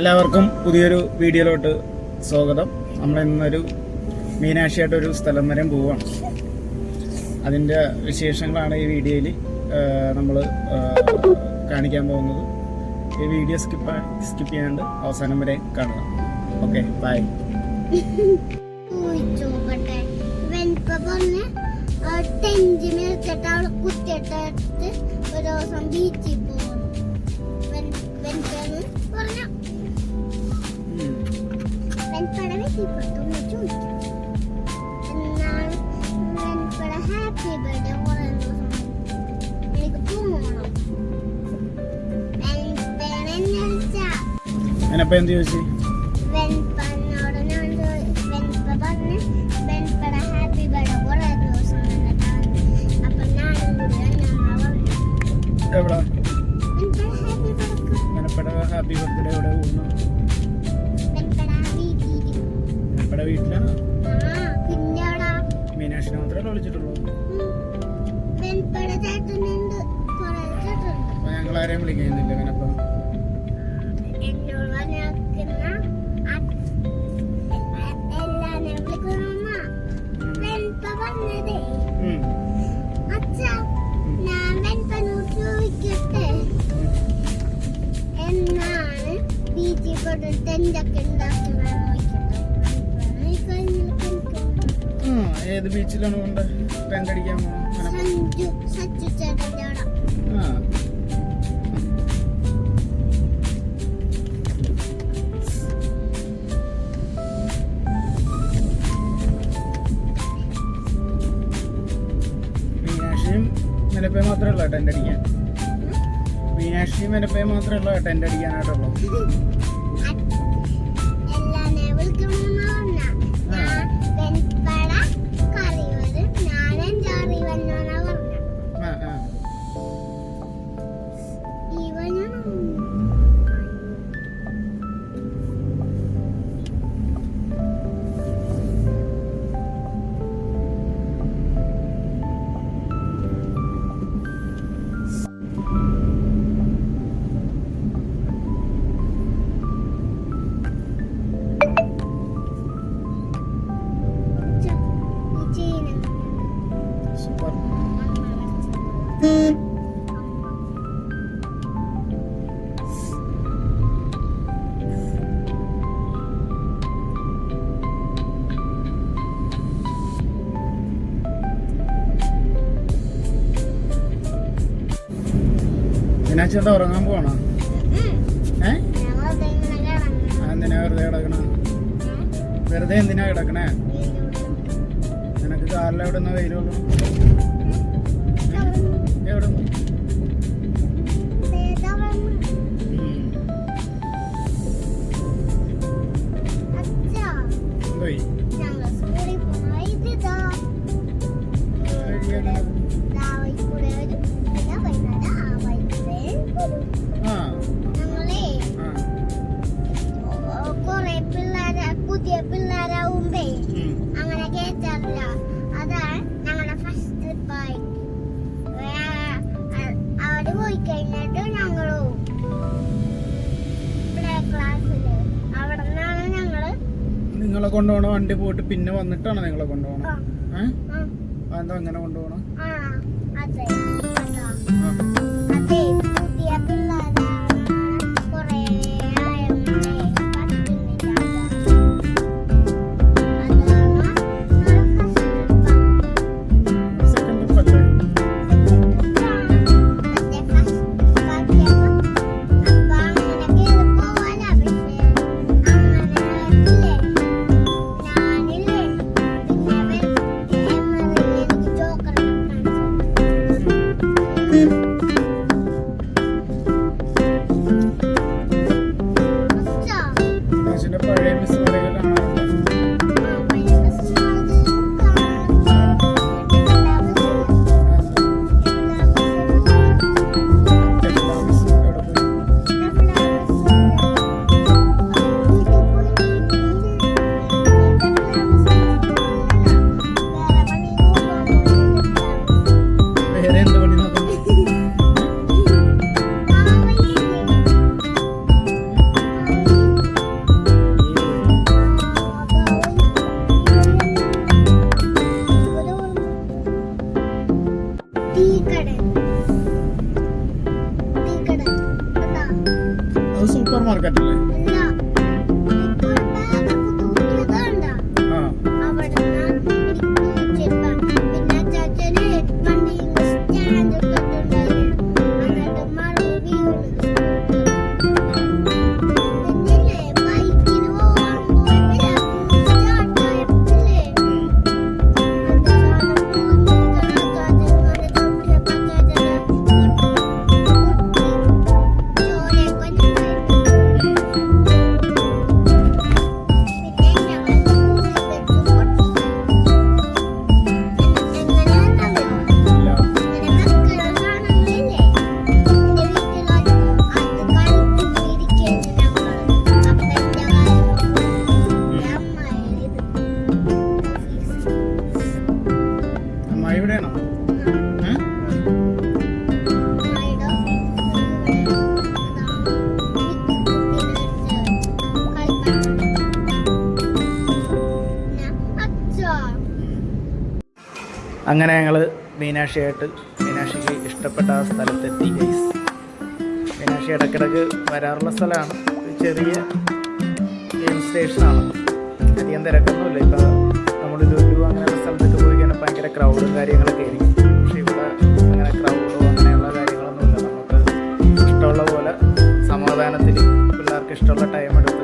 എല്ലാവർക്കും പുതിയൊരു വീഡിയോയിലോട്ട് സ്വാഗതം. നമ്മൾ ഇന്നൊരു മീനാക്ഷിയായിട്ടൊരു സ്ഥലം വരെ പോവാണ്. അതിന്റെ വിശേഷങ്ങളാണ് ഈ വീഡിയോയിൽ നമ്മൾ കാണിക്കാൻ പോകുന്നത്. ഈ വീഡിയോ സ്കിപ്പ് സ്കിപ്പ് ചെയ്യാണ്ട് അവസാനം വരെ കാണുക. Okay bye. ഒരു ദിവസം ബീച്ചിൽ വെൻപട വീട്ടിൽ പോയിട്ടൊന്ന് ചോദിച്ചു എന്നാണ് വെൻപട ഹാപ്പി ബർത്ത്ഡേ ദിവസം എനിക്ക് പോകണം ഞാനപ്പോൾ എന്ത് ചോദിച്ചു വെൻപനോട് ഞാൻ വെൻപ പറഞ്ഞ് വെൻപടെ ഹാപ്പി ബർത്ത്ഡേ കുറെ ദിവസം അപ്പൊ ഞാനും കൂടി പറഞ്ഞു എവിടെ പറഞ്ഞതേ അച്ഛാ ഞാൻ വെൻപനോട് ചോദിക്കട്ടെ? എന്നാണ് ബീച്ചിൽ കൊണ്ട് ടെന്റൊക്കെ ഉണ്ടാക്കി ഏത് ബീച്ചിലാണ് കൊണ്ട് ടെന്റ് അടിക്കാൻ ആ. മീനാക്ഷിയും മെനപ്പേ മാത്രമേ ഉള്ളൂ ടെന്റ് അടിക്കാൻ മീനാക്ഷിയും മെനപ്പേ മാത്രമേ ഉള്ളൂ ടെന്റ് അടിക്കാനായിട്ടുള്ളൂ മീനാക്ഷി എന്താ ഉറങ്ങാൻ പോവാണോ ഏ? എന്തിനാ വെറുതെ കിടക്കണ? വെറുതെ എന്തിനാ കിടക്കണേ? നിനക്ക് കാറിൽ എവിടെ? നിന്ന് വരുള്ളൂ എവിടെ നിന്ന് പോയി ആ. ആ. കൊറേ പിള്ളേരെ പുതിയ പിള്ളേരാവുമ്പേ ഉം. അങ്ങനെ കേറ്റാറില്ല. അതാണ് ഞങ്ങളുടെ ഫസ്റ്റ് ട്രിപ്പായി അവിടെ പോയി കഴിഞ്ഞിട്ട് ഞങ്ങൾ പ്ലേ ക്ലാസ്സിൽ അവിടെ നിന്നാണ് ഞങ്ങൾ നിങ്ങളെ കൊണ്ടുപോകണ വണ്ടി പോയിട്ട് പിന്നെ വന്നിട്ടാണ് നിങ്ങളെ കൊണ്ടുപോകണം ഏഹ് അതെന്താ അങ്ങനെ കൊണ്ടുപോകണം അങ്ങനെ ഞങ്ങൾ മീനാക്ഷിയായിട്ട് മീനാക്ഷിക്ക് ഇഷ്ടപ്പെട്ട ആ സ്ഥലത്തെത്തി ഗൈസ് മീനാക്ഷി ഇടയ്ക്കിടയ്ക്ക് വരാറുള്ള സ്ഥലമാണ്. ചെറിയ ഗെയിം സ്റ്റേഷനാണ്. അധികം തിരക്കൊന്നുമില്ല. ഇപ്പോൾ നമ്മൾ ലുലു അങ്ങനെയുള്ള സ്ഥലത്തൊക്കെ പോയി കഴിഞ്ഞാൽ ഭയങ്കര ക്രൗഡും കാര്യങ്ങളൊക്കെ ആയിരിക്കും. പക്ഷേ ഇവിടെ അങ്ങനെ ക്രൗഡോ അങ്ങനെയുള്ള കാര്യങ്ങളൊന്നുമില്ല. നമുക്ക് ഇഷ്ടമുള്ള പോലെ സമാധാനത്തിൽ പിള്ളേർക്ക് ഇഷ്ടമുള്ള ടൈം എടുത്ത്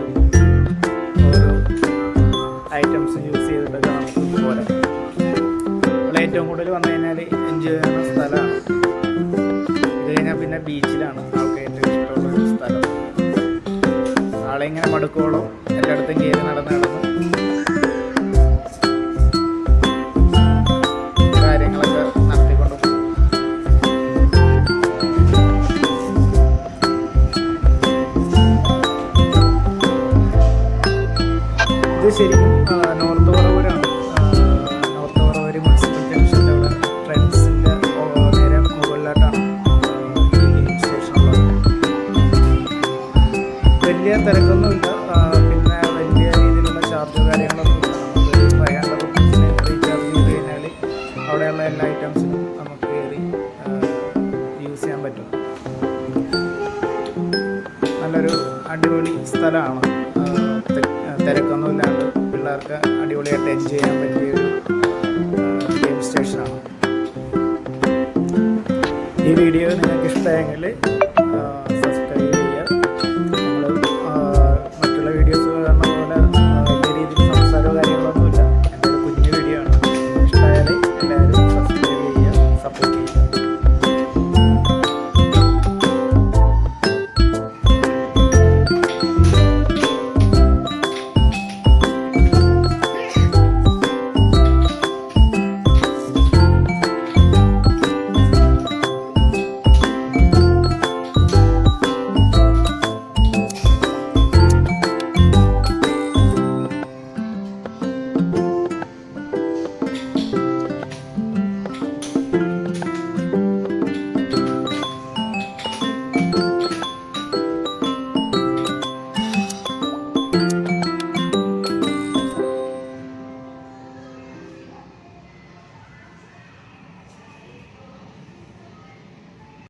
ആളെ ഇങ്ങനെ എന്റെ എല്ലായിടത്തും കയറി നടന്ന് നടന്നു കാര്യങ്ങളൊക്കെ ശരിക്കും ചാർജ് കാര്യങ്ങളൊന്നും ഇല്ല. നമുക്ക് ഫൈവ് ഹൺഡ്രഡ് റുപ്പീസിന് റീചാർജ് ചെയ്ത് കഴിഞ്ഞാൽ അവിടെയുള്ള എല്ലാ ഐറ്റംസിനും നമുക്ക് കയറി യൂസ് ചെയ്യാൻ പറ്റും. നല്ലൊരു അടിപൊളി സ്ഥലമാണ്. തിരക്കൊന്നുമില്ലാണ്ട് പിള്ളേർക്ക് അടിപൊളിയായിട്ട് എൻജോയ് ചെയ്യാൻ പറ്റിയ ഒരു ഗെയിം സ്റ്റേഷനാണ് ഈ വീഡിയോ നിങ്ങൾക്ക് ഇഷ്ടമായെങ്കിൽ